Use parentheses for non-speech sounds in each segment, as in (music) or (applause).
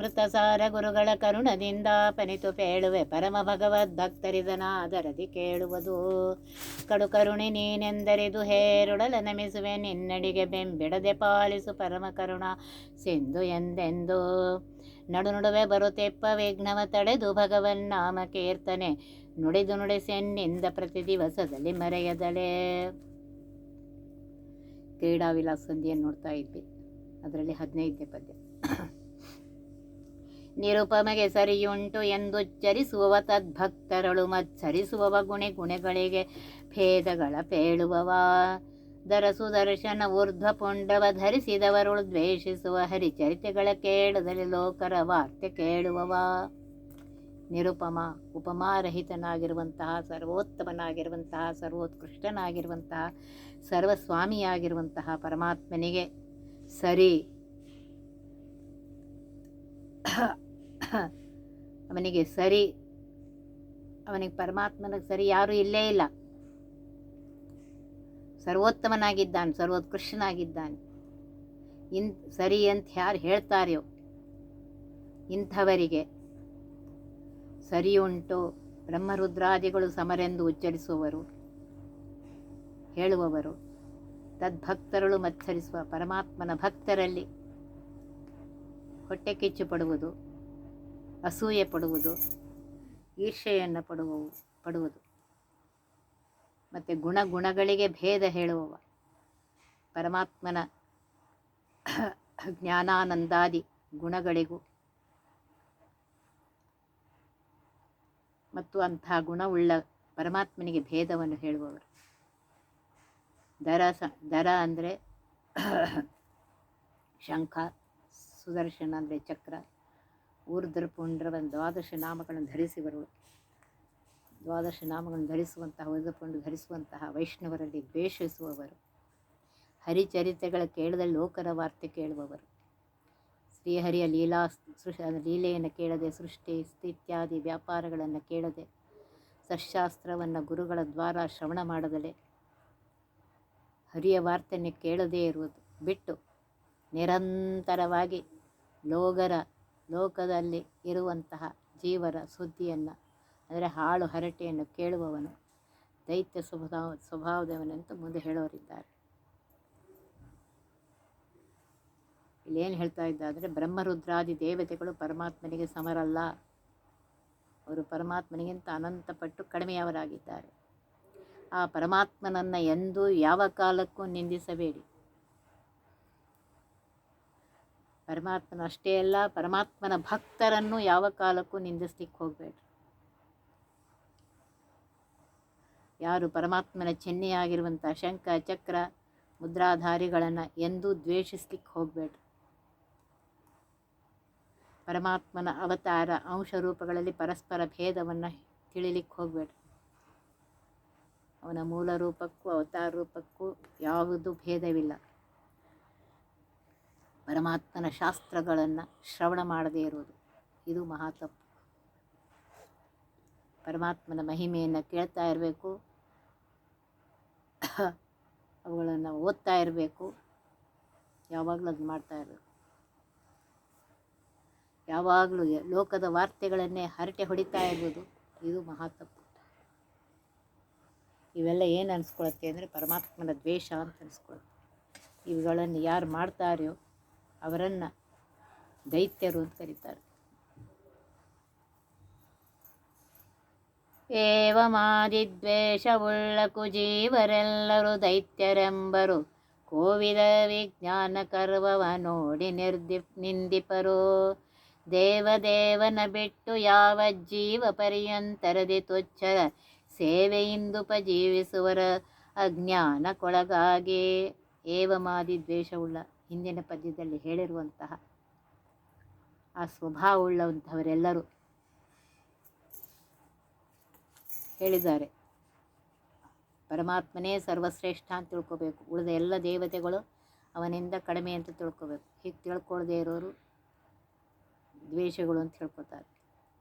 ಅಮೃತ ಸಾರ ಗುರುಗಳ ಕರುಣದಿಂದ ಪನಿತು ಪೇಳುವೆ. ಪರಮ ಭಗವದ್ ಭಕ್ತರಿದನಾದರದಿ ಕೇಳುವುದು. ಕಡು ಕರುಣಿ ನೀನೆಂದರಿದು ಹೇರುಡಲ ನಮಿಸುವೆ. ನಿನ್ನಡಿಗೆ ಬೆಂಬಿಡದೆ ಪಾಲಿಸು ಪರಮ ಕರುಣ ಸಿಂಧು ಎಂದೆಂದು. ನಡು ನಡುವೆ ಬರುತ್ತೆಪ್ಪ ವಿಘ್ನವ ತಡೆದು ಭಗವನ್ ನಾಮ ಕೀರ್ತನೆ. ನುಡಿದು ನುಡಿಸೆನ್ನಿಂದ ಪ್ರತಿ ದಿವಸದಲ್ಲಿ ಮರೆಯದಳೆ. ಕ್ರೀಡಾ ವಿಲಾಸ ಸಂಧಿಯನ್ನು ನೋಡ್ತಾ ಇದ್ವಿ. ಅದರಲ್ಲಿ ಹದಿನೈದನೇ ಪದ್ಯ. ನಿರುಪಮಗೆ ಸರಿಯುಂಟು ಎಂದುಚ್ಚರಿಸುವವ ತದ್ಭಕ್ತರಳು ಮತ್ಸರಿಸುವವ ಗುಣೆ ಗುಣಗಳಿಗೆ ಭೇದಗಳ ಪೇಳುವವ. ದರಸು ದರ್ಶನ ಊರ್ಧ್ವ ಪುಂಡವ ಧರಿಸಿದವರುಳು ದ್ವೇಷಿಸುವ ಹರಿಚರಿತೆಗಳ ಕೇಳದಲ್ಲಿ ಲೋಕರ ವಾರ್ತೆ ಕೇಳುವವ. ನಿರುಪಮ ಉಪಮಾರಹಿತನಾಗಿರುವಂತಹ ಸರ್ವೋತ್ತಮನಾಗಿರುವಂತಹ ಸರ್ವೋತ್ಕೃಷ್ಟನಾಗಿರುವಂತಹ ಸರ್ವಸ್ವಾಮಿಯಾಗಿರುವಂತಹ ಪರಮಾತ್ಮನಿಗೆ ಸರಿ. (laughs) ಅವನಿಗೆ ಸರಿ, ಅವನಿಗೆ ಪರಮಾತ್ಮನಿಗೆ ಸರಿ ಯಾರೂ ಇಲ್ಲೇ ಇಲ್ಲ. ಸರ್ವೋತ್ತಮನಾಗಿದ್ದಾನೆ, ಸರ್ವೋತ್ಕೃಷ್ಟನಾಗಿದ್ದಾನೆ. ಇನ್, ಸರಿ ಅಂತ ಯಾರು ಹೇಳ್ತಾರೆಯೋ ಇಂಥವರಿಗೆ ಸರಿಯುಂಟು ಬ್ರಹ್ಮರುದ್ರಾದಿಗಳು ಸಮರೆಂದು ಉಚ್ಚರಿಸುವವರು ಹೇಳುವವರು. ತದ್ಭಕ್ತರಳು ಮತ್ಸರಿಸುವ ಪರಮಾತ್ಮನ ಭಕ್ತರಲ್ಲಿ ಹೊಟ್ಟೆ ಕಿಚ್ಚು ಪಡುವುದು. ಅಸೂಯೆ ಪಡುವುದು ಈರ್ಷೆಯನ್ನು ಪಡುವವು ಪಡುವುದು. ಮತ್ತು ಗುಣಗುಣಗಳಿಗೆ ಭೇದ ಹೇಳುವವ. ಪರಮಾತ್ಮನ ಜ್ಞಾನಾನಂದಾದಿ ಗುಣಗಳಿಗೂ ಮತ್ತು ಅಂಥ ಗುಣವುಳ್ಳ ಪರಮಾತ್ಮನಿಗೆ ಭೇದವನ್ನು ಹೇಳುವವರು. ದರ ಸ, ದರ ಅಂದರೆ ಶಂಖ, ಸುದರ್ಶನ ಅಂದರೆ ಚಕ್ರ ಊರ್ಧ್ರ ಪುಂಡ್ರವನ್ನು ದ್ವಾದಶ ನಾಮಗಳನ್ನು ಧರಿಸಿವರು. ದ್ವಾದಶ ನಾಮಗಳನ್ನು ಧರಿಸುವಂತಹ ಊರ್ಧ್ರಪುಂಡ ಧರಿಸುವಂತಹ ವೈಷ್ಣವರಲ್ಲಿ ದ್ವೇಷಿಸುವವರು. ಹರಿಚರಿತೆಗಳ ಕೇಳದ ಲೋಕರ ವಾರ್ತೆ ಕೇಳುವವರು. ಶ್ರೀಹರಿಯ ಲೀಲಾ ಸೃಷ್ಟಿ ಲೀಲೆಯನ್ನು ಕೇಳದೆ, ಸೃಷ್ಟಿ, ಸ್ಥಿತ್ಯಾದಿ ವ್ಯಾಪಾರಗಳನ್ನು ಕೇಳದೆ, ಸಶಾಸ್ತ್ರವನ್ನು ಗುರುಗಳ ದ್ವಾರ ಶ್ರವಣ ಮಾಡದಲೆ, ಹರಿಯ ವಾರ್ತೆಯನ್ನು ಕೇಳದೇ ಇರುವುದು ಬಿಟ್ಟು ನಿರಂತರವಾಗಿ ಲೋಗರ ಲೋಕದಲ್ಲಿ ಇರುವಂತಹ ಜೀವರ ಸುದ್ದಿಯನ್ನು, ಅಂದರೆ ಹಾಳು ಹರಟೆಯನ್ನು ಕೇಳುವವನು ದೈತ್ಯ ಸ್ವಭಾವ, ಸ್ವಭಾವದವನಂತ ಮುಂದೆ ಹೇಳೋರಿದ್ದಾರೆ ಇಲ್ಲೇನು ಹೇಳ್ತಾ ಇದ್ದ ಅಂದರೆ ಬ್ರಹ್ಮರುದ್ರಾದಿ ದೇವತೆಗಳು ಪರಮಾತ್ಮನಿಗೆ ಸಮರಲ್ಲ. ಅವರು ಪರಮಾತ್ಮನಿಗಿಂತ ಅನಂತಪಟ್ಟು ಕಡಿಮೆಯವರಾಗಿದ್ದಾರೆ. ಆ ಪರಮಾತ್ಮನನ್ನು ಎಂದೂ ಯಾವ ಕಾಲಕ್ಕೂ ನಿಂದಿಸಬೇಡಿ. ಪರಮಾತ್ಮನ ಅಷ್ಟೇ ಅಲ್ಲ, ಪರಮಾತ್ಮನ ಭಕ್ತರನ್ನು ಯಾವ ಕಾಲಕ್ಕೂ ನಿಂದಿಸ್ಲಿಕ್ಕೆ ಹೋಗಬೇಡ್ರಿ. ಯಾರು ಪರಮಾತ್ಮನ ಚಿಹ್ನೆಯಾಗಿರುವಂಥ ಶಂಖ, ಚಕ್ರ, ಮುದ್ರಾಧಾರಿಗಳನ್ನು ಎಂದೂ ದ್ವೇಷಿಸ್ಲಿಕ್ಕೆ ಹೋಗಬೇಡ್ರಿ. ಪರಮಾತ್ಮನ ಅವತಾರ, ಅಂಶ ರೂಪಗಳಲ್ಲಿ ಪರಸ್ಪರ ಭೇದವನ್ನು ತಿಳಿಲಿಕ್ಕೆ ಹೋಗಬೇಡ್ರಿ. ಅವನ ಮೂಲ ರೂಪಕ್ಕೂ ಅವತಾರ ರೂಪಕ್ಕೂ ಯಾವುದು ಭೇದವಿಲ್ಲ. ಪರಮಾತ್ಮನ ಶಾಸ್ತ್ರಗಳನ್ನು ಶ್ರವಣ ಮಾಡದೇ ಇರೋದು ಇದು ಮಹಾ ತಪ್ಪು ಪರಮಾತ್ಮನ ಮಹಿಮೆಯನ್ನು ಕೇಳ್ತಾ ಇರಬೇಕು. ಅವುಗಳನ್ನು ಓದ್ತಾ ಇರಬೇಕು. ಯಾವಾಗಲೂ ಅದು ಮಾಡ್ತಾ ಇರಬೇಕು. ಯಾವಾಗಲೂ ಲೋಕದ ವಾರ್ತೆಗಳನ್ನೇ ಹರಟೆ ಹೊಡಿತಾ ಇರ್ಬೋದು. ಇದು ಮಹಾ ತಪ್ಪು ಇವೆಲ್ಲ ಏನು ಅನ್ಸ್ಕೊಳತ್ತೆ ಅಂದರೆ ಪರಮಾತ್ಮನ ದ್ವೇಷ ಅಂತ ಅನ್ಸ್ಕೊಳತ್ತೆ. ಇವುಗಳನ್ನು ಯಾರು ಮಾಡ್ತಾರೆಯೋ ಅವರನ್ನು ದೈತ್ಯರು ಅಂತ ಕರೀತಾರೆ. ಏವಮಾದಿದ್ವೇಷವುಳ್ಳ ಕುಜೀವರೆಲ್ಲರೂ ದೈತ್ಯರೆಂಬರು. ಕೋವಿದ ವಿಜ್ಞಾನ ಕರ್ವವ ನೋಡಿ ನಿರ್ದಿ, ನಿಂದಿಪರು. ದೇವದೇವನ ಬಿಟ್ಟು ಯಾವ ಜೀವ ಪರ್ಯಂತರದಿ ತುಚ್ಛರ ಸೇವೆಯಿಂದುಪಜೀವಿಸುವರ ಅಜ್ಞಾನಕ್ಕೊಳಗಾಗಿ ಏವಮಾದಿ ದ್ವೇಷವುಳ್ಳ ಹಿಂದಿನ ಪದ್ಯದಲ್ಲಿ ಹೇಳಿರುವಂತಹ ಆ ಸ್ವಭಾವವುಳ್ಳವಂಥವರೆಲ್ಲರೂ ಹೇಳಿದ್ದಾರೆ. ಪರಮಾತ್ಮನೇ ಸರ್ವಶ್ರೇಷ್ಠ ಅಂತ ತಿಳ್ಕೋಬೇಕು. ಉಳಿದ ಎಲ್ಲ ದೇವತೆಗಳು ಅವನಿಂದ ಕಡಿಮೆ ಅಂತ ತಿಳ್ಕೋಬೇಕು. ಹೀಗೆ ತಿಳ್ಕೊಳ್ಳದೆ ಇರೋರು ದ್ವೇಷಗಳು ಅಂತ ಹೇಳ್ಕೊತಾರೆ.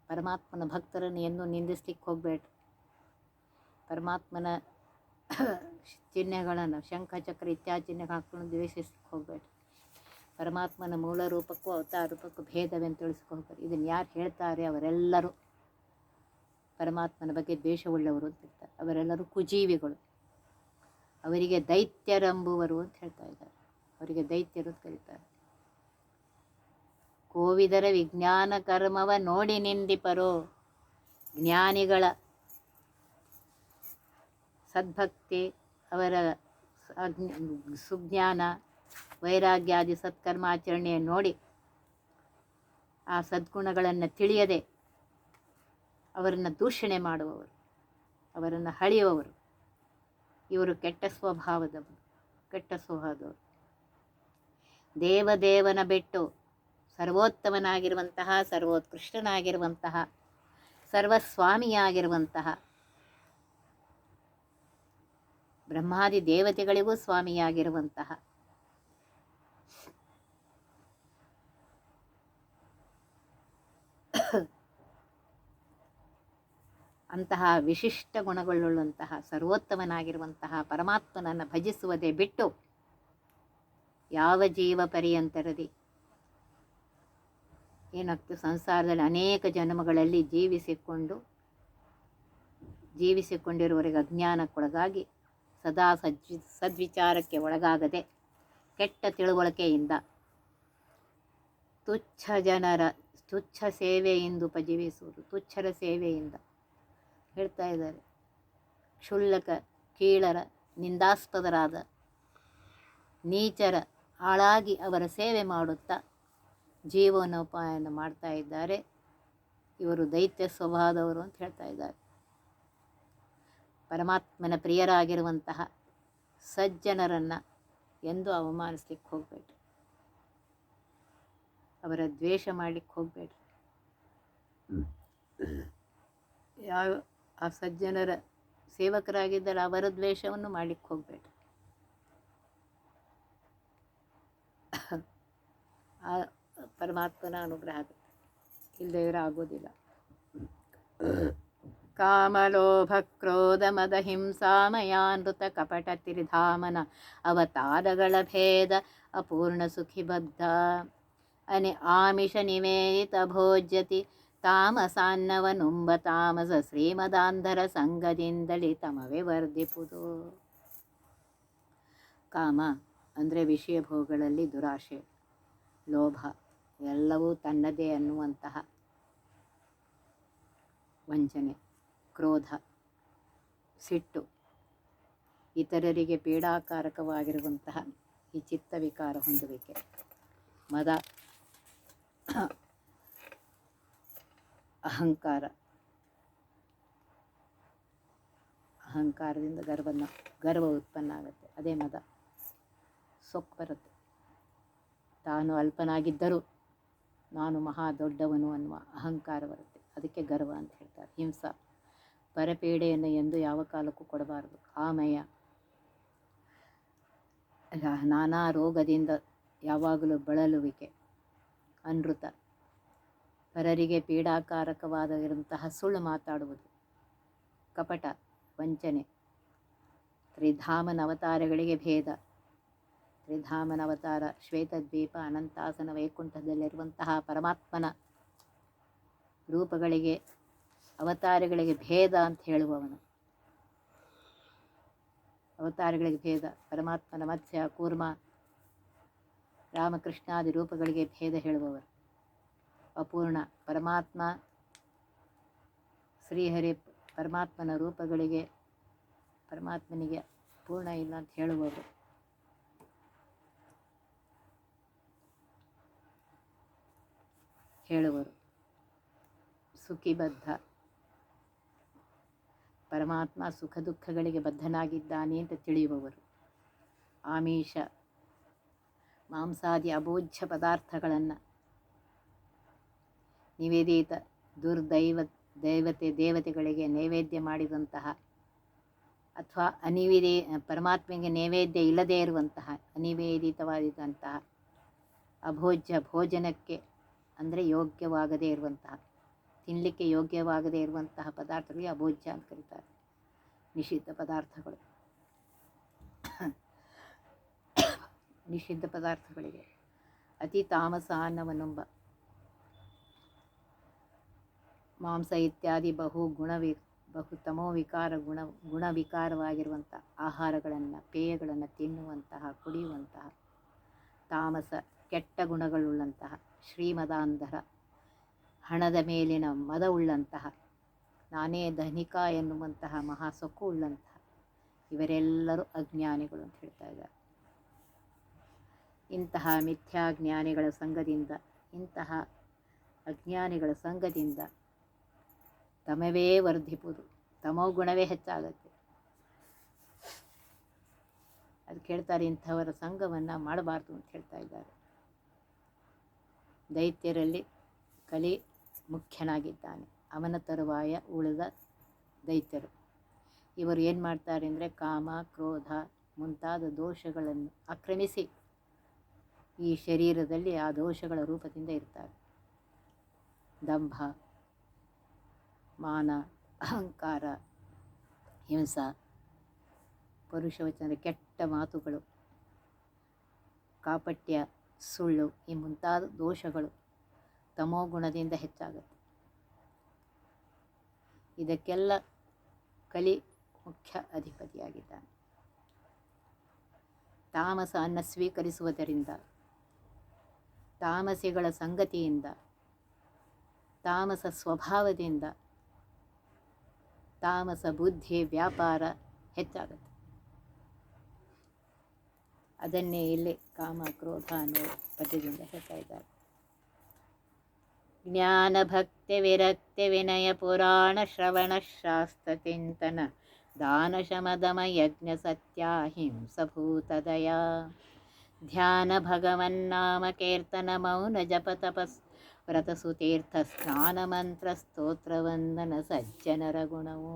ಪರಮಾತ್ಮನ ಭಕ್ತರನ್ನು ಎಂದೂ ನಿಂದಿಸ್ಲಿಕ್ಕೆ ಹೋಗಬೇಡ್ರಿ. ಪರಮಾತ್ಮನ ಚಿಹ್ನೆಗಳನ್ನು ಶಂಖ ಚಕ್ರ ಇತ್ಯಾದಿ ಚಿಹ್ನೆಗಳು ಹಾಕ್ಕೊಂಡು ದ್ವೇಷಿಸ್ಲಿಕ್ಕೆ ಹೋಗಬೇಡ್ರಿ. ಪರಮಾತ್ಮನ ಮೂಲ ರೂಪಕ್ಕೂ ಅವತಾರ ರೂಪಕ್ಕೂ ಭೇದವೆಂದು ತಿಳಿಸ್ಕೋತಾರೆ ಇದನ್ನು ಯಾರು ಹೇಳ್ತಾರೆ? ಅವರೆಲ್ಲರೂ ಪರಮಾತ್ಮನ ಬಗ್ಗೆ ದ್ವೇಷವುಳ್ಳವರು ಅಂತ ಹೇಳ್ತಾರೆ. ಅವರೆಲ್ಲರೂ ಕುಜೀವಿಗಳು. ಅವರಿಗೆ ದೈತ್ಯರೆಂಬುವರು ಅಂತ ಹೇಳ್ತಾ ಇದ್ದಾರೆ. ಅವರಿಗೆ ದೈತ್ಯರು ಅಂತ ಕರೀತಾರೆ. ಕೋವಿದರ ವಿಜ್ಞಾನ ಕರ್ಮವ ನೋಡಿ ನಿಂದಿಪರೋ ಜ್ಞಾನಿಗಳ ಸದ್ಭಕ್ತಿ ಅವರ ಸುಜ್ಞಾನ ವೈರಾಗ್ಯಾದಿ ಸತ್ಕರ್ಮಾಚರಣೆಯನ್ನು ನೋಡಿ ಆ ಸದ್ಗುಣಗಳನ್ನು ತಿಳಿಯದೆ ಅವರನ್ನು ದೂಷಣೆ ಮಾಡುವವರು, ಅವರನ್ನು ಹಳೆಯುವವರು. ಇವರು ಕೆಟ್ಟ ಸ್ವಭಾವದವರು ಕೆಟ್ಟ ಸ್ವಭಾವದವರು ದೇವದೇವನ ಬಿಟ್ಟು, ಸರ್ವೋತ್ತಮನಾಗಿರುವಂತಹ, ಸರ್ವೋತ್ಕೃಷ್ಟನಾಗಿರುವಂತಹ, ಸರ್ವಸ್ವಾಮಿಯಾಗಿರುವಂತಹ, ಬ್ರಹ್ಮಾದಿ ದೇವತೆಗಳಿಗೂ ಸ್ವಾಮಿಯಾಗಿರುವಂತಹ ಅಂತಹ ವಿಶಿಷ್ಟ ಗುಣಗಳುಳ್ಳಂತಹ ಸರ್ವೋತ್ತಮನಾಗಿರುವಂತಹ ಪರಮಾತ್ಮನನ್ನು ಭಜಿಸುವುದೇ ಬಿಟ್ಟು ಯಾವ ಜೀವ ಪರ್ಯಂತರದಿ? ಏನಾಗ್ತದೆ ಸಂಸಾರದಲ್ಲಿ ಅನೇಕ ಜನ್ಮಗಳಲ್ಲಿ ಜೀವಿಸಿಕೊಂಡು, ಜೀವಿಸಿಕೊಂಡಿರುವವರಿಗೆ ಅಜ್ಞಾನಕ್ಕೊಳಗಾಗಿ ಸದಾ ಸಜ್ಜಿ, ಸದ್ವಿಚಾರಕ್ಕೆ ಒಳಗಾಗದೆ ಕೆಟ್ಟ ತಿಳುವಳಿಕೆಯಿಂದ ತುಚ್ಛ ಜನರ, ತುಚ್ಛ ಸೇವೆಯಿಂದ ಉಪಜೀವಿಸುವುದು, ತುಚ್ಛರ ಸೇವೆಯಿಂದ. ಹೇಳ್ತಾ ಇದ್ದಾರೆ. ಕ್ಷುಲ್ಲಕ ಕೀಳರ ನಿಂದಾಸ್ಪದರಾದ ನೀಚರ ಹಾಳಾಗಿ ಅವರ ಸೇವೆ ಮಾಡುತ್ತಾ ಜೀವನೋಪಾಯನ ಮಾಡ್ತಾ ಇದ್ದಾರೆ. ಇವರು ದೈತ್ಯ ಸ್ವಭಾವದವರು ಅಂತ ಹೇಳ್ತಾ ಇದ್ದಾರೆ. ಪರಮಾತ್ಮನ ಪ್ರಿಯರಾಗಿರುವಂತಹ ಸಜ್ಜನರನ್ನು ಎಂದು ಅವಮಾನಿಸ್ಲಿಕ್ಕೆ ಹೋಗಬೇಡ್ರಿ. ಅವರ ದ್ವೇಷ ಮಾಡಲಿಕ್ಕೆ ಹೋಗಬೇಡ್ರಿ. ಯಾವ ಆ ಸಜ್ಜನರ ಸೇವಕರಾಗಿದ್ದರೆ ಅವರ ದ್ವೇಷವನ್ನು ಮಾಡಲಿಕ್ಕೆ ಹೋಗಬೇಡ. ಆ ಪರಮಾತ್ಮನ ಅನುಗ್ರಹ ಇಲ್ಲದೆ ಆಗೋದಿಲ್ಲ. ಕಾಮಲೋಭ ಕ್ರೋಧ ಮದ ಹಿಂಸಾಮಯಾನೃತ ಕಪಟ ತಿರಿಧಾಮನ ಅವತಾರಗಳ ಭೇದ ಅಪೂರ್ಣ ಸುಖಿಬದ್ಧ. ಅನಿ ಆಮಿಷ ನಿವೇದಿತ ಭೋಜ್ಯತಿ ತಾಮಸಾನ್ನವನುಂಬ ತಾಮಸ ಶ್ರೀಮದಾಂಧರ ಸಂಘದಿಂದಲೇ ತಮವೇ ವರ್ಧಿಪುದು. ಕಾಮ ಅಂದರೆ ವಿಷಯ ಭೋಗಗಳಲ್ಲಿ ದುರಾಶೆ, ಲೋಭ, ಎಲ್ಲವೂ ತನ್ನದೇ ಅನ್ನುವಂತಹ ವಂಚನೆ, ಕ್ರೋಧ, ಸಿಟ್ಟು, ಇತರರಿಗೆ ಪೀಡಾಕಾರಕವಾಗಿರುವಂತಹ ಈ ಚಿತ್ತ ವಿಕಾರ ಹೊಂದುವಿಕೆ. ಮದ ಅಹಂಕಾರ. ಅಹಂಕಾರದಿಂದ ಗರ್ವನ ಗರ್ವ ಉತ್ಪನ್ನ ಆಗುತ್ತೆ. ಅದೇ ಮದ. ಸೊಕ್ಕು ಬರುತ್ತೆ. ತಾನು ಅಲ್ಪನಾಗಿದ್ದರೂ ನಾನು ಮಹಾ ದೊಡ್ಡವನು ಅನ್ನುವ ಅಹಂಕಾರ ಬರುತ್ತೆ. ಅದಕ್ಕೆ ಗರ್ವ ಅಂತ ಹೇಳ್ತಾರೆ. ಹಿಂಸ. ಪರಪೀಡೆಯನ್ನು ಎಂದು ಯಾವ ಕಾಲಕ್ಕೂ ಕೊಡಬಾರದು. ಆಮಯ. ನಾನಾ ರೋಗದಿಂದ ಯಾವಾಗಲೂ ಬಳಲುವಿಕೆ. ಅನೃತ. ಪರರಿಗೆ ಪೀಡಾಕಾರಕವಾದಂತಹ ಸುಳ್ಳು ಮಾತಾಡುವುದು. ಕಪಟ, ವಂಚನೆ ತ್ರಿಧಾಮನ ಅವತಾರಗಳಿಗೆ ಭೇದ. ತ್ರಿಧಾಮನ ಅವತಾರ ಶ್ವೇತದ್ವೀಪ ಅನಂತಾಸನ ವೈಕುಂಠದಲ್ಲಿರುವಂತಹ ಪರಮಾತ್ಮನ ರೂಪಗಳಿಗೆ, ಅವತಾರಗಳಿಗೆ ಭೇದ ಅಂತ ಹೇಳುವವನು. ಅವತಾರಗಳಿಗೆ ಭೇದ, ಪರಮಾತ್ಮನ ಮತ್ಸ್ಯ, ಕೂರ್ಮ, ರಾಮಕೃಷ್ಣಾದಿ ರೂಪಗಳಿಗೆ ಭೇದ ಹೇಳುವವರು. ಅಪೂರ್ಣ ಪರಮಾತ್ಮ, ಶ್ರೀಹರಿ ಪರಮಾತ್ಮನ ರೂಪಗಳಿಗೆ ಪರಮಾತ್ಮನಿಗೆ ಪೂರ್ಣ ಇಲ್ಲ ಅಂತ ಹೇಳುವವರು. ಹೇಳುವರು. ಸುಖಿಬದ್ಧ. ಪರಮಾತ್ಮ ಸುಖ ದುಃಖಗಳಿಗೆ ಬದ್ಧನಾಗಿದ್ದಾನೆ ಅಂತ ತಿಳಿಯುವವರು. ಆಮಿಷ, ಮಾಂಸಾದಿ ಅಬೋಜ್ಯ ಪದಾರ್ಥಗಳನ್ನು ನಿವೇದಿತ ದುರ್ದೈವ ದೈವತೆ ದೇವತೆಗಳಿಗೆ ನೈವೇದ್ಯ ಮಾಡಿದಂತಹ ಅಥವಾ ಅನಿವೇದಿ ಪರಮಾತ್ಮೆಗೆ ನೈವೇದ್ಯ ಇಲ್ಲದೇ ಇರುವಂತಹ ಅನಿವೇದಿತವಾದಂತಹ ಅಭೋಜ್ಯ ಭೋಜನಕ್ಕೆ ಅಂದರೆ ಯೋಗ್ಯವಾಗದೇ ಇರುವಂತಹ ತಿನ್ನಲಿಕ್ಕೆ ಯೋಗ್ಯವಾಗದೇ ಇರುವಂತಹ ಪದಾರ್ಥಗಳಿಗೆ ಅಭೋಜ್ಯ ಅಂತ ಕರೀತಾರೆ. ನಿಷಿದ್ಧ ಪದಾರ್ಥಗಳು. ನಿಷಿದ್ಧ ಪದಾರ್ಥಗಳಿಗೆ ಅತಿ ತಾಮಸ ಅನ್ನವನೆಂಬ ಮಾಂಸ ಇತ್ಯಾದಿ ಬಹು ಗುಣವಿ, ಬಹು ತಮೋವಿಕಾರ ಗುಣ, ಗುಣವಿಕಾರವಾಗಿರುವಂಥ ಆಹಾರಗಳನ್ನು, ಪೇಯಗಳನ್ನು ತಿನ್ನುವಂತಹ, ಕುಡಿಯುವಂತಹ, ತಾಮಸ, ಕೆಟ್ಟ ಗುಣಗಳುಳ್ಳಂತಹ, ಶ್ರೀಮದಾಂಧರ, ಹಣದ ಮೇಲಿನ ಮದ ಉಳ್ಳಂತಹ, ನಾನೇ ಧನಿಕ ಎನ್ನುವಂತಹ ಮಹಾಸೊಕ್ಕು ಉಳ್ಳಂತಹ, ಇವರೆಲ್ಲರೂ ಅಜ್ಞಾನಿಗಳು ಅಂತ ಹೇಳ್ತಾ ಇದ್ದಾರೆ. ಇಂತಹ ಮಿಥ್ಯಾಜ್ಞಾನಿಗಳ ಸಂಘದಿಂದ, ಇಂತಹ ಅಜ್ಞಾನಿಗಳ ಸಂಘದಿಂದ ತಮವೇ ವರ್ಧಿಪುರು, ತಮೋ ಗುಣವೇ ಹೆಚ್ಚಾಗತ್ತೆ. ಅದು ಕೇಳ್ತಾರೆ ಇಂಥವರ ಸಂಘವನ್ನು ಮಾಡಬಾರ್ದು ಅಂತ ಹೇಳ್ತಾ ಇದ್ದಾರೆ. ದೈತ್ಯರಲ್ಲಿ ಕಲಿ ಮುಖ್ಯನಾಗಿದ್ದಾನೆ. ಅವನ ತರುವಾಯ ಉಳಿದ ದೈತ್ಯರು. ಇವರು ಏನು ಮಾಡ್ತಾರೆ ಅಂದರೆ ಕಾಮ, ಕ್ರೋಧ ಮುಂತಾದ ದೋಷಗಳನ್ನು ಆಕ್ರಮಿಸಿ ಈ ಶರೀರದಲ್ಲಿ ಆ ದೋಷಗಳ ರೂಪದಿಂದ ಇರ್ತಾರೆ. ದಂಭ ಮಾನ, ಅಹಂಕಾರ, ಹಿಂಸ, ಪರುಷವಚನ, ಕೆಟ್ಟ ಮಾತುಗಳು, ಕಾಪಟ್ಯ, ಸುಳ್ಳು ಈ ಮುಂತಾದ ದೋಷಗಳು ತಮೋಗುಣದಿಂದ ಹೆಚ್ಚಾಗುತ್ತೆ. ಇದಕ್ಕೆಲ್ಲ ಕಲಿ ಮುಖ್ಯ ಅಧಿಪತಿಯಾಗಿದ್ದಾನೆ. ತಾಮಸ ಅನ್ನ ಸ್ವೀಕರಿಸುವುದರಿಂದ, ತಾಮಸಿಗಳ ಸಂಗತಿಯಿಂದ, ತಾಮಸ ಸ್ವಭಾವದಿಂದ ತಾಮಸ ಬುದ್ಧಿ ವ್ಯಾಪಾರ ಹೆಚ್ಚಾಗುತ್ತೆ. ಅದನ್ನೇ ಇಲ್ಲಿ ಕಾಮ ಕ್ರೋಧ ಅನ್ನೋ ಪದ್ಯದಿಂದ ಹೇಳ್ತಾ ಇದ್ದಾರೆ. ಜ್ಞಾನ ಭಕ್ತಿ ವಿರಕ್ತಿ ವಿನಯ ಪುರಾಣ ಶ್ರವಣ ಶಾಸ್ತ್ರ ಚಿಂತನ ದಾನ ಶಮದಮ ಯಜ್ಞ ಸತ್ಯಾಹಿಂಸಭೂತದಯ ಧ್ಯಾನ ಭಗವನ್ನಾಮ ಕೀರ್ತನ ಮೌನ ಜಪ ತಪಸ್ ವ್ರತಸುತೀರ್ಥ ಸ್ನಾನ ಮಂತ್ರ ಸ್ತೋತ್ರ ವಂದನ ಸಜ್ಜನರ ಗುಣವು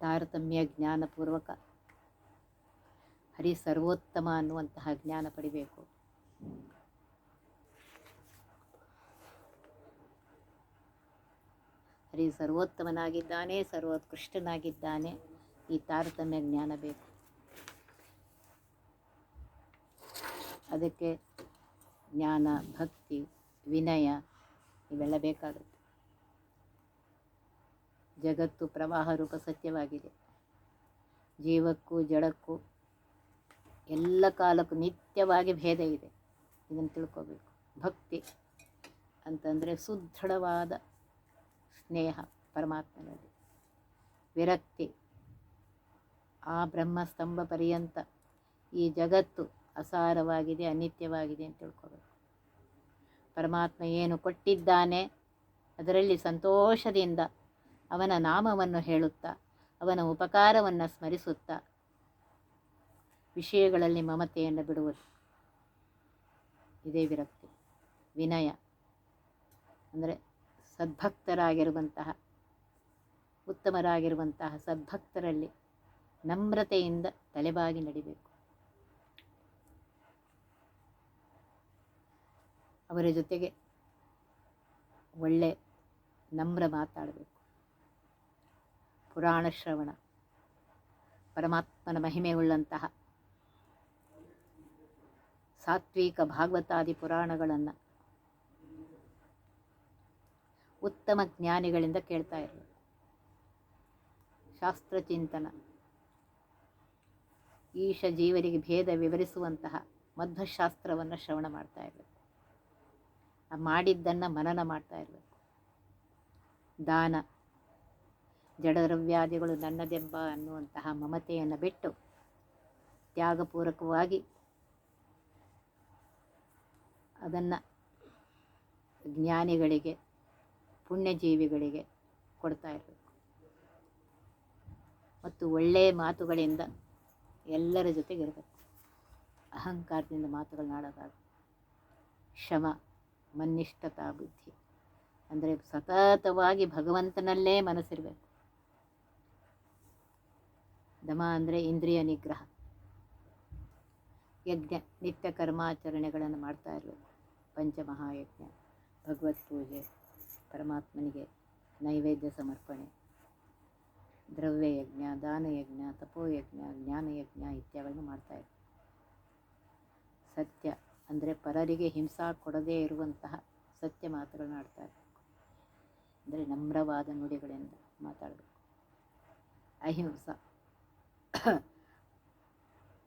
ತಾರತಮ್ಯ ಜ್ಞಾನಪೂರ್ವಕ. ಹರಿ ಸರ್ವೋತ್ತಮ ಅನ್ನುವಂತಹ ಜ್ಞಾನ ಪಡಿಬೇಕು. ಹರಿ ಸರ್ವೋತ್ತಮನಾಗಿದ್ದಾನೆ, ಸರ್ವೋತ್ಕೃಷ್ಟನಾಗಿದ್ದಾನೆ, ಈ ತಾರತಮ್ಯ ಜ್ಞಾನ ಬೇಕು. ಅದಕ್ಕೆ ಜ್ಞಾನ, ಭಕ್ತಿ, ವಿನಯ ಇವೆಲ್ಲ ಬೇಕಾಗುತ್ತೆ. ಜಗತ್ತು ಪ್ರವಾಹ ರೂಪ ಸತ್ಯವಾಗಿದೆ. ಜೀವಕ್ಕೂ, ಜಡಕ್ಕೂ ಎಲ್ಲ ಕಾಲಕ್ಕೂ ನಿತ್ಯವಾಗಿ ಭೇದ ಇದೆ. ಇದನ್ನು ತಿಳ್ಕೋಬೇಕು. ಭಕ್ತಿ ಅಂತಂದರೆ ಸುದೃಢವಾದ ಸ್ನೇಹ ಪರಮಾತ್ಮನಲ್ಲಿ. ವಿರಕ್ತಿ, ಆ ಬ್ರಹ್ಮಸ್ತಂಭ ಪರ್ಯಂತ ಈ ಜಗತ್ತು ಅಸಾರವಾಗಿದೆ, ಅನಿತ್ಯವಾಗಿದೆ ಅಂತ ತಿಳ್ಕೊಬೇಕು. ಪರಮಾತ್ಮ ಏನು ಕೊಟ್ಟಿದ್ದಾನೆ, ಅದರಲ್ಲಿ ಸಂತೋಷದಿಂದ ಅವನ ನಾಮವನ್ನು ಹೇಳುತ್ತಾ, ಅವನ ಉಪಕಾರವನ್ನು ಸ್ಮರಿಸುತ್ತಾ ವಿಷಯಗಳಲ್ಲಿ ಮಮತೆಯನ್ನು ಬಿಡುವುದು. ಇದೇ ವಿರಕ್ತಿ, ವಿನಯ, ಅಂದರೆ ಸದ್ಭಕ್ತರಾಗಿರುವಂತಹ, ಉತ್ತಮರಾಗಿರುವಂತಹ ಸದ್ಭಕ್ತರಲ್ಲಿ ನಮ್ರತೆಯಿಂದ ತಲೆಬಾಗಿ ನಡಿಬೇಕು. ಅವರ ಜೊತೆಗೆ ಒಳ್ಳೆ ನಮ್ರ ಮಾತಾಡಬೇಕು. ಪುರಾಣ ಶ್ರವಣ, ಪರಮಾತ್ಮನ ಮಹಿಮೆ ಉಳ್ಳಂತಹ ಸಾತ್ವಿಕ ಭಾಗವತಾದಿ ಪುರಾಣಗಳನ್ನು ಉತ್ತಮ ಜ್ಞಾನಿಗಳಿಂದ ಕೇಳ್ತಾ ಇರಬೇಕು. ಶಾಸ್ತ್ರ ಚಿಂತನ, ಈಶ ಜೀವರಿಗೆ ಭೇದ ವಿವರಿಸುವಂತಹ ಮಧ್ವಶಾಸ್ತ್ರವನ್ನು ಶ್ರವಣ ಮಾಡ್ತಾ ಇರಬೇಕು. ಮಾಡಿದ್ದನ್ನು ಮನನ ಮಾಡ್ತಾ ಇರಬೇಕು. ದಾನ. ಜಡದ್ರವ್ಯಾದಿಗಳು ನನ್ನದೆಂಬ ಅನ್ನುವಂತಹ ಮಮತೆಯನ್ನು ಬಿಟ್ಟು ತ್ಯಾಗಪೂರ್ವಕವಾಗಿ ಅದನ್ನು ಜ್ಞಾನಿಗಳಿಗೆ, ಪುಣ್ಯಜೀವಿಗಳಿಗೆ ಕೊಡ್ತಾ ಇರಬೇಕು. ಮತ್ತು ಒಳ್ಳೆಯ ಮಾತುಗಳಿಂದ ಎಲ್ಲರ ಜೊತೆಗಿರಬೇಕು. ಅಹಂಕಾರದಿಂದ ಮಾತುಗಳನ್ನಾಡೋದಾಗ ಶಮ ಮನ್ನಿಷ್ಠತಾ ಬುದ್ಧಿ ಅಂದರೆ ಸತತವಾಗಿ ಭಗವಂತನಲ್ಲೇ ಮನಸ್ಸಿರಬೇಕು. ದಮ ಅಂದರೆ ಇಂದ್ರಿಯ ನಿಗ್ರಹ. ಯಜ್ಞ, ನಿತ್ಯ ಕರ್ಮಾಚರಣೆಗಳನ್ನು ಮಾಡ್ತಾ ಇರಬೇಕು. ಪಂಚಮಹಾಯಜ್ಞ, ಭಗವತ್ ಪೂಜೆ, ಪರಮಾತ್ಮನಿಗೆ ನೈವೇದ್ಯ ಸಮರ್ಪಣೆ. ದ್ರವ್ಯಯಜ್ಞ, ದಾನಯಜ್ಞ, ತಪೋಯಜ್ಞ, ಜ್ಞಾನಯಜ್ಞ ಇತ್ಯಾಗಳನ್ನು ಮಾಡ್ತಾ ಇರ್ಬೇಕು. ಸತ್ಯ ಅಂದರೆ ಪರರಿಗೆ ಹಿಂಸಾ ಕೊಡದೇ ಇರುವಂತಹ ಸತ್ಯ ಮಾತುಗಳನ್ನ ಅಂದರೆ ನಮ್ರವಾದ ನುಡಿಗಳಿಂದ ಮಾತಾಡಬೇಕು. ಅಹಿಂಸ.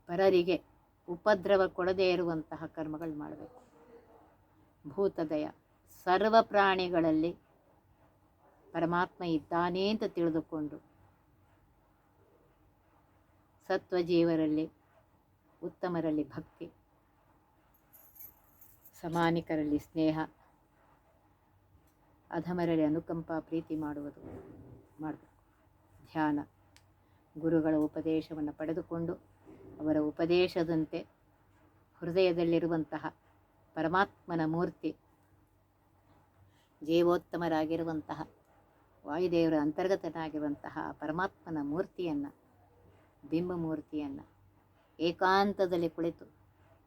ಪರರಿಗೆ ಉಪದ್ರವ ಕೊಡದೇ ಇರುವಂತಹ ಕರ್ಮಗಳು ಮಾಡಬೇಕು. ಭೂತದಯ. ಸರ್ವ ಪ್ರಾಣಿಗಳಲ್ಲಿ ಪರಮಾತ್ಮ ಇದ್ದಾನೆ ಅಂತ ತಿಳಿದುಕೊಂಡು ಸತ್ವಜೀವರಲ್ಲಿ ಉತ್ತಮರಲ್ಲಿ ಭಕ್ತಿ. ಸಮಾನಿಕರಲ್ಲಿ ಸ್ನೇಹ, ಅಧಮರಲ್ಲಿ ಅನುಕಂಪ ಪ್ರೀತಿ ಮಾಡುವುದು ಮಾಡಬೇಕು. ಧ್ಯಾನ, ಗುರುಗಳ ಉಪದೇಶವನ್ನು ಪಡೆದುಕೊಂಡು ಅವರ ಉಪದೇಶದಂತೆ ಹೃದಯದಲ್ಲಿರುವಂತಹ ಪರಮಾತ್ಮನ ಮೂರ್ತಿ, ಜೀವೋತ್ತಮರಾಗಿರುವಂತಹ ವಾಯುದೇವರ ಅಂತರ್ಗತನಾಗಿರುವಂತಹ ಪರಮಾತ್ಮನ ಮೂರ್ತಿಯನ್ನು ಬಿಂಬ ಮೂರ್ತಿಯನ್ನು ಏಕಾಂತದಲ್ಲಿ ಕುಳಿತು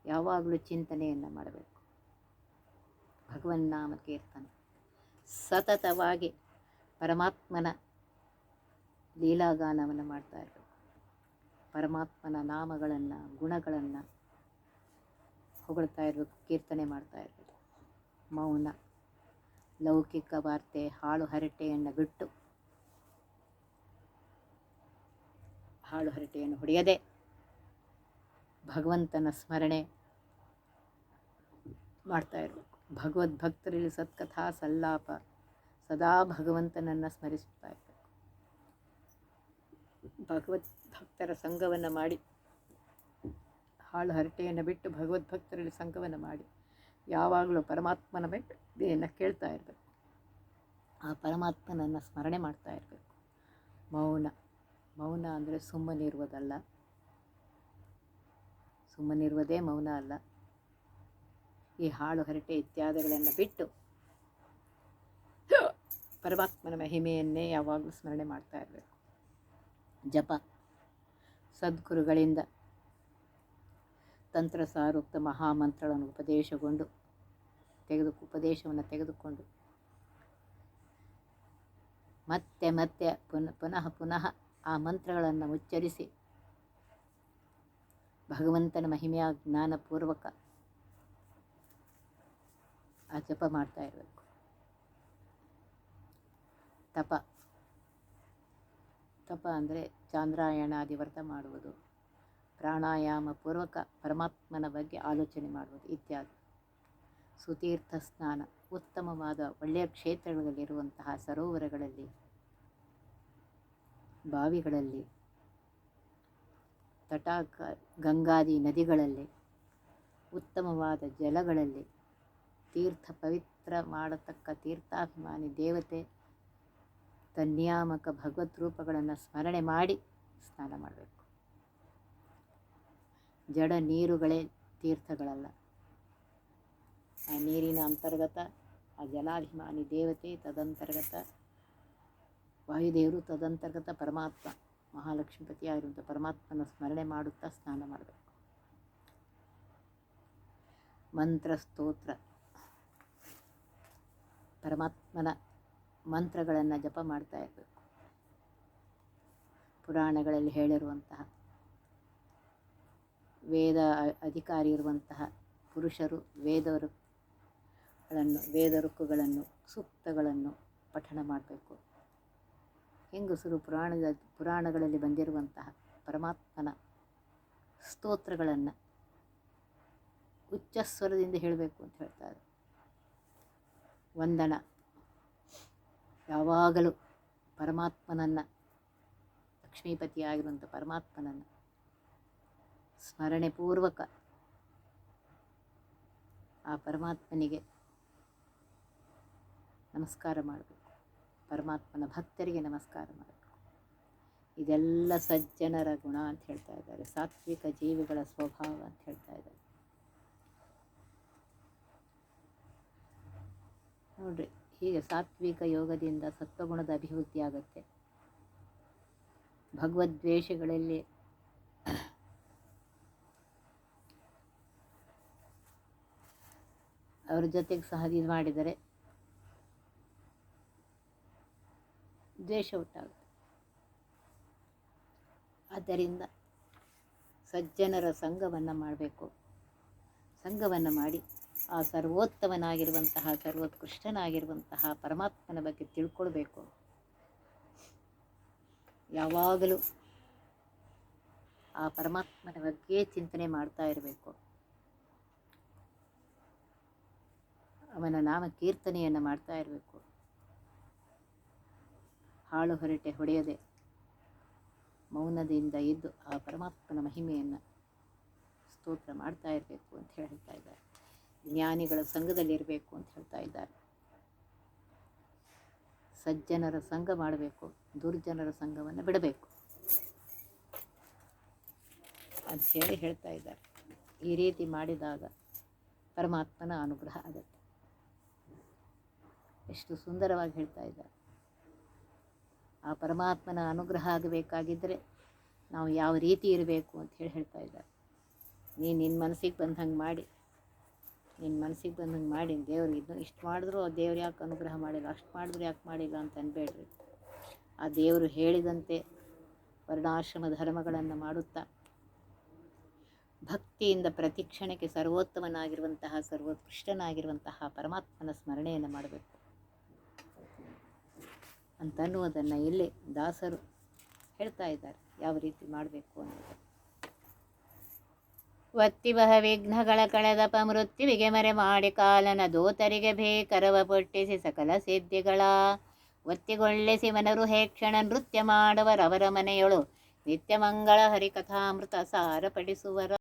ಯಾವಾಗಲೂ ಚಿಂತನೆಯನ್ನು ಮಾಡಬೇಕು. ಭಗವನ್ನಾಮ ಕೀರ್ತನೆ ಸತತವಾಗಿ ಪರಮಾತ್ಮನ ಲೀಲಾಗಾನವನ್ನು ಮಾಡ್ತಾ ಇರಬೇಕು ಪರಮಾತ್ಮನ ನಾಮಗಳನ್ನು, ಗುಣಗಳನ್ನು ಹೊಗಳ್ತಾ ಇರಬೇಕು ಕೀರ್ತನೆ ಮಾಡ್ತಾ ಇರಬೇಕು ಮೌನ, ಲೌಕಿಕ ವಾರ್ತೆ, ಹಾಳು ಹರಟೆಯನ್ನು ಬಿಟ್ಟು ಹಾಳು ಹರಟೆಯನ್ನು ಹೊಡೆಯದೆ ಭಗವಂತನ ಸ್ಮರಣೆ ಮಾಡ್ತಾ ಇರಬೇಕು ಭಗವದ್ಭಕ್ತರಲ್ಲಿ ಸತ್ಕಥಾ ಸಲ್ಲಾಪ ಸದಾ ಭಗವಂತನನ್ನು ಸ್ಮರಿಸುತ್ತಾ ಇರಬೇಕು. ಭಗವದ್ ಭಕ್ತರ ಸಂಘವನ್ನು ಮಾಡಿ, ಹಾಳು ಹರಟೆಯನ್ನು ಬಿಟ್ಟು ಭಗವದ್ಭಕ್ತರಲ್ಲಿ ಸಂಘವನ್ನು ಮಾಡಿ, ಯಾವಾಗಲೂ ಪರಮಾತ್ಮನ ಬಿಟ್ಟು ಬೆನ್ನು ಕೇಳ್ತಾ ಇರಬೇಕು. ಆ ಪರಮಾತ್ಮನನ್ನು ಸ್ಮರಣೆ ಮಾಡ್ತಾ ಇರಬೇಕು. ಮೌನ ಮೌನ ಅಂದರೆ ಸುಮ್ಮನಿರುವುದಲ್ಲ. ಸುಮ್ಮನಿರುವುದೇ ಮೌನ ಅಲ್ಲ. ಈ ಹಾಳು ಹರಟೆ ಇತ್ಯಾದಿಗಳನ್ನು ಬಿಟ್ಟು ಪರಮಾತ್ಮನ ಮಹಿಮೆಯನ್ನೇ ಯಾವಾಗಲೂ ಸ್ಮರಣೆ ಮಾಡ್ತಾ ಇರಬೇಕು. ಜಪ, ಸದ್ಗುರುಗಳಿಂದ ತಂತ್ರ ಸಾರುಕ್ತ ಮಹಾಮಂತ್ರಗಳನ್ನು ಉಪದೇಶಗೊಂಡು ತೆಗೆದು ಉಪದೇಶವನ್ನು ತೆಗೆದುಕೊಂಡು ಮತ್ತೆ ಮತ್ತೆ ಪುನಃ ಪುನಃ ಪುನಃ ಆ ಮಂತ್ರಗಳನ್ನು ಉಚ್ಚರಿಸಿ ಭಗವಂತನ ಮಹಿಮೆಯ ಜ್ಞಾನಪೂರ್ವಕ ಆ ಜಪ ಮಾಡ್ತಾ ಇರಬೇಕು. ತಪ. ತಪ ಅಂದರೆ ಚಾಂದ್ರಾಯಣಾದಿ ವ್ರತ ಮಾಡುವುದು. ಪ್ರಾಣಾಯಾಮ ಪೂರ್ವಕ ಪರಮಾತ್ಮನ ಬಗ್ಗೆ ಆಲೋಚನೆ ಮಾಡುವುದು ಇತ್ಯಾದಿ. ಸುತೀರ್ಥ ಸ್ನಾನ, ಉತ್ತಮವಾದ ಒಳ್ಳೆಯ ಕ್ಷೇತ್ರಗಳಲ್ಲಿರುವಂತಹ ಸರೋವರಗಳಲ್ಲಿ, ಬಾವಿಗಳಲ್ಲಿ, ತಟಾಕ, ಗಂಗಾದಿ ನದಿಗಳಲ್ಲಿ, ಉತ್ತಮವಾದ ಜಲಗಳಲ್ಲಿ ತೀರ್ಥ ಪವಿತ್ರ ಮಾಡತಕ್ಕ ತೀರ್ಥಾಭಿಮಾನಿ ದೇವತೆ, ತನ್ಯಾಮಕ ಭಗವದ್ ರೂಪಗಳನ್ನು ಸ್ಮರಣೆ ಮಾಡಿ ಸ್ನಾನ ಮಾಡಬೇಕು. ಜಡ ನೀರುಗಳೇ ತೀರ್ಥಗಳಲ್ಲ. ಆ ನೀರಿನ ಅಂತರ್ಗತ, ಆ ಜಲಾಭಿಮಾನಿ ದೇವತೆ ತದಂತರ್ಗತ, ವಾಯುದೇವರು ತದಂತರ್ಗತ ಪರಮಾತ್ಮ ಮಹಾಲಕ್ಷ್ಮೀಪತಿಯಾಗಿರುವಂಥ ಪರಮಾತ್ಮನ ಸ್ಮರಣೆ ಮಾಡುತ್ತಾ ಸ್ನಾನ ಮಾಡಬೇಕು. ಮಂತ್ರ ಸ್ತೋತ್ರ. ಪರಮಾತ್ಮನ ಮಂತ್ರಗಳನ್ನು ಜಪ ಮಾಡ್ತಾ ಇರಬೇಕು. ಪುರಾಣಗಳಲ್ಲಿ ಹೇಳಿರುವಂತಹ ವೇದ ಅಧಿಕಾರಿ ಇರುವಂತಹ ಪುರುಷರು ವೇದರುಗಳನ್ನು ವೇದರುಕ್ಕುಗಳನ್ನು ಸೂಕ್ತಗಳನ್ನು ಪಠಣ ಮಾಡಬೇಕು. ಹೆಂಗಸರು ಪುರಾಣದ, ಪುರಾಣಗಳಲ್ಲಿ ಬಂದಿರುವಂತಹ ಪರಮಾತ್ಮನ ಸ್ತೋತ್ರಗಳನ್ನು ಉಚ್ಚಸ್ವರದಿಂದ ಹೇಳಬೇಕು ಅಂತ ಹೇಳ್ತಾರೆ ವಂದನ. ಯಾವಾಗಲೂ ಪರಮಾತ್ಮನನ್ನು, ಲಕ್ಷ್ಮೀಪತಿಯಾಗಿರುವಂಥ ಪರಮಾತ್ಮನನ್ನು ಸ್ಮರಣೆ ಪೂರ್ವಕ ಆ ಪರಮಾತ್ಮನಿಗೆ ನಮಸ್ಕಾರ ಮಾಡಬೇಕು. ಪರಮಾತ್ಮನ ಭಕ್ತರಿಗೆ ನಮಸ್ಕಾರ ಮಾಡಬೇಕು. ಇದೆಲ್ಲ ಸಜ್ಜನರ ಗುಣ ಅಂತ ಹೇಳ್ತಾ ಇದ್ದಾರೆ. ಸಾತ್ವಿಕ ಜೀವಿಗಳ ಸ್ವಭಾವ ಅಂತ ಹೇಳ್ತಾ ಇದ್ದಾರೆ. ನೋಡ್ರಿ, ಹೀಗೆ ಸಾತ್ವಿಕ ಯೋಗದಿಂದ ಸತ್ವಗುಣದ ಅಭಿವೃದ್ಧಿ ಆಗುತ್ತೆ. ಭಗವದ್ವೇಷಗಳಲ್ಲಿ ಅವ್ರ ಜೊತೆಗೆ ಸಹ ಇದು ಮಾಡಿದರೆ ದ್ವೇಷ ಉಂಟಾಗುತ್ತೆ. ಆದ್ದರಿಂದ ಸಜ್ಜನರ ಸಂಘವನ್ನು ಮಾಡಬೇಕು. ಸಂಘವನ್ನು ಮಾಡಿ ಆ ಸರ್ವೋತ್ತಮನಾಗಿರುವಂತಹ, ಸರ್ವೋತ್ಕೃಷ್ಟನಾಗಿರುವಂತಹ ಪರಮಾತ್ಮನ ಬಗ್ಗೆ ತಿಳ್ಕೊಳ್ಬೇಕು. ಯಾವಾಗಲೂ ಆ ಪರಮಾತ್ಮನ ಬಗ್ಗೆ ಚಿಂತನೆ ಮಾಡ್ತಾ ಇರಬೇಕು. ಅವನ ನಾಮ ಕೀರ್ತನೆಯನ್ನು ಮಾಡ್ತಾ ಇರಬೇಕು. ಹಾಳು ಹೊರಟೆ ಹೊಡೆಯದೆ ಮೌನದಿಂದ ಇದ್ದು ಆ ಪರಮಾತ್ಮನ ಮಹಿಮೆಯನ್ನು ಸ್ತೋತ್ರ ಮಾಡ್ತಾ ಇರಬೇಕು ಅಂತ ಹೇಳ್ತಾ ಇದ್ದಾರೆ. ಜ್ಞಾನಿಗಳ ಸಂಘದಲ್ಲಿರಬೇಕು ಅಂತ ಹೇಳ್ತಾ ಇದ್ದಾರೆ. ಸಜ್ಜನರ ಸಂಘ ಮಾಡಬೇಕು, ದುರ್ಜನರ ಸಂಘವನ್ನು ಬಿಡಬೇಕು ಅಂತ ಹೇಳಿ ಹೇಳ್ತಾ ಇದ್ದಾರೆ. ಈ ರೀತಿ ಮಾಡಿದಾಗ ಪರಮಾತ್ಮನ ಅನುಗ್ರಹ ಆಗುತ್ತೆ. ಎಷ್ಟು ಸುಂದರವಾಗಿ ಹೇಳ್ತಾ ಇದ್ದಾರೆ. ಆ ಪರಮಾತ್ಮನ ಅನುಗ್ರಹ ಆಗಬೇಕಾಗಿದ್ದರೆ ನಾವು ಯಾವ ರೀತಿ ಇರಬೇಕು ಅಂತ ಹೇಳಿ ಹೇಳ್ತಾ ಇದ್ದಾರೆ. ನೀನು ನಿನ್ನ ಮನಸ್ಸಿಗೆ ಬಂದಂಗೆ ಮಾಡಿ. ನಿನ್ನ ಮನಸ್ಸಿಗೆ ಬಂದಂಗೆ ಮಾಡಿ ದೇವ್ರಿಗೆ ಇಷ್ಟು ಮಾಡಿದ್ರು ದೇವ್ರು ಯಾಕೆ ಅನುಗ್ರಹ ಮಾಡಿಲ್ಲ, ಅಷ್ಟು ಮಾಡಿದ್ರು ಯಾಕೆ ಮಾಡಿಲ್ಲ ಅಂತ ಅನ್ಬೇಡ್ರಿ. ಆ ದೇವರು ಹೇಳಿದಂತೆ ವರ್ಣಾಶ್ರಮ ಧರ್ಮಗಳನ್ನು ಮಾಡುತ್ತಾ ಭಕ್ತಿಯಿಂದ ಪ್ರತಿಕ್ಷಣಕ್ಕೆ ಸರ್ವೋತ್ತಮನಾಗಿರುವಂತಹ, ಸರ್ವೋತ್ಕೃಷ್ಟನಾಗಿರುವಂತಹ ಪರಮಾತ್ಮನ ಸ್ಮರಣೆಯನ್ನು ಮಾಡಬೇಕು. ಅಂತನ್ನುವುದನ್ನು ಇಲ್ಲಿ ದಾಸರು ಹೇಳ್ತಾ ಇದ್ದಾರೆ, ಯಾವ ರೀತಿ ಮಾಡಬೇಕು ಅನ್ನೋದು ಒತ್ತಿಬಹ ವಿಘ್ನಗಳ ಕಳೆದಪ ಮೃತ್ಯುವಿಗೆ ಮರೆ ಮಾಡಿ ಕಾಲನ ದೂತರಿಗೆ ಭೇಕರವ ಪೊಟ್ಟಿಸಿ ಸಕಲ ಸಿದ್ಧಿಗಳ. ಒತ್ತಿಗೊಳ್ಳಿಸಿ ಮನರು ಹೇಕ್ಷಣ ನೃತ್ಯ ಮಾಡುವರವರ ಮನೆಯೊಳು ನಿತ್ಯ ಮಂಗಳ ಹರಿಕಥಾಮೃತ ಸಾರಪಡಿಸುವರ.